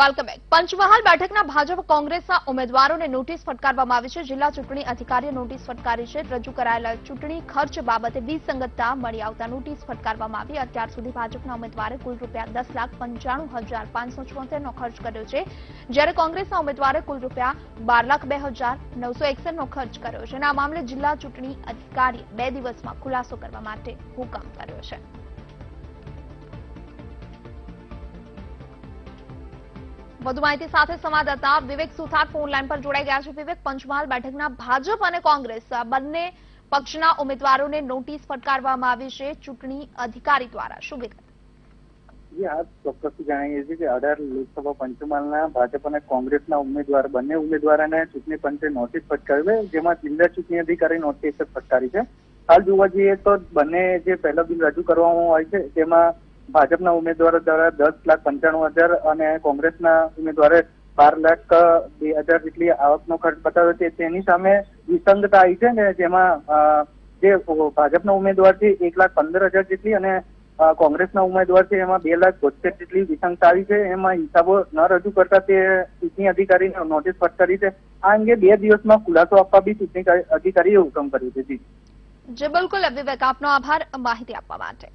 Welcome back Panchmahal બેઠકના ભાજપ કોંગ્રેસના ઉમેદવારોને નોટિસ ફટકારવામાં આવી છે. જિલ્લા ચૂંટણી અધિકારીએ નોટિસ ફટકારી છે. રજૂ કરાયેલા ચૂંટણી ખર્ચ બાબતે વિસંગતતા મળી આવતા નોટિસ ફટકારવામાં આવી. અત્યાર સુધી ભાજપના ઉમેદવારે કુલ રૂપિયા દસ લાખ પંચાણું હજાર પાંચસો છોતેરનો ખર્ચ કર્યો છે. જ્યારે કોંગ્રેસના ઉમેદવારે કુલ રૂપિયા બાર લાખ બે હજાર નવસો એકસઠનો ખર્ચ કર્યો છે. અને આ મામલે જિલ્લા ચૂંટણી અધિકારીએ બે દિવસમાં ખુલાસો કરવા માટે હુકમ કર્યો છે. વધુ માહિતી સાથે સંવાદદાતા વિવેક સુથાર ફોન લાઈન પર જોડાઈ ગયા છે. વિવેક, પંચમહાલ બેઠકના ભાજપ અને કોંગ્રેસ બંને પક્ષના ઉમેદવારોને નોટિસ ફટકારવામાં આવી છે ચૂંટણી અધિકારી દ્વારા. શું વિગત? જી જણાવીએ છીએ કે અઢાર લોકસભા પંચમહાલના ભાજપ અને કોંગ્રેસના ઉમેદવાર, બંને ઉમેદવારોને ચૂંટણી પંચે નોટિસ ફટકારી જેમાં જિલ્લા ચૂંટણી અધિકારી નોટિસ ફટકારી છે. હાલ જોવા જઈએ તો બંને જે પહેલો બિલ રજૂ કરવામાં આવે છે, તેમાં ભાજપના ઉમેદવારો દ્વારા દસ લાખ પંચાણું હજાર અને કોંગ્રેસના ઉમેદવારે બાર લાખ બે હજાર જેટલી આવકનો ખર્ચ બતાવ્યો છે. તેની સામે વિસંગતા આવી છે ને, જેમાં જે ભાજપના ઉમેદવાર છે, એક લાખ પંદર હજાર જેટલી અને કોંગ્રેસના ઉમેદવાર છે, એમાં બે લાખ બોતેર જેટલી વિસંગતા આવી છે. એમાં હિસાબો ન રજૂ કરતા તે ચૂંટણી અધિકારીને નોટિસ ફટકારી છે. આ અંગે બે દિવસમાં ખુલાસો આપવા બી ચૂંટણી અધિકારીએ હુકમ કર્યો છે. જી. બિલકુલ. વિવેક આપનો આભાર. માહિતી આપવા માટે.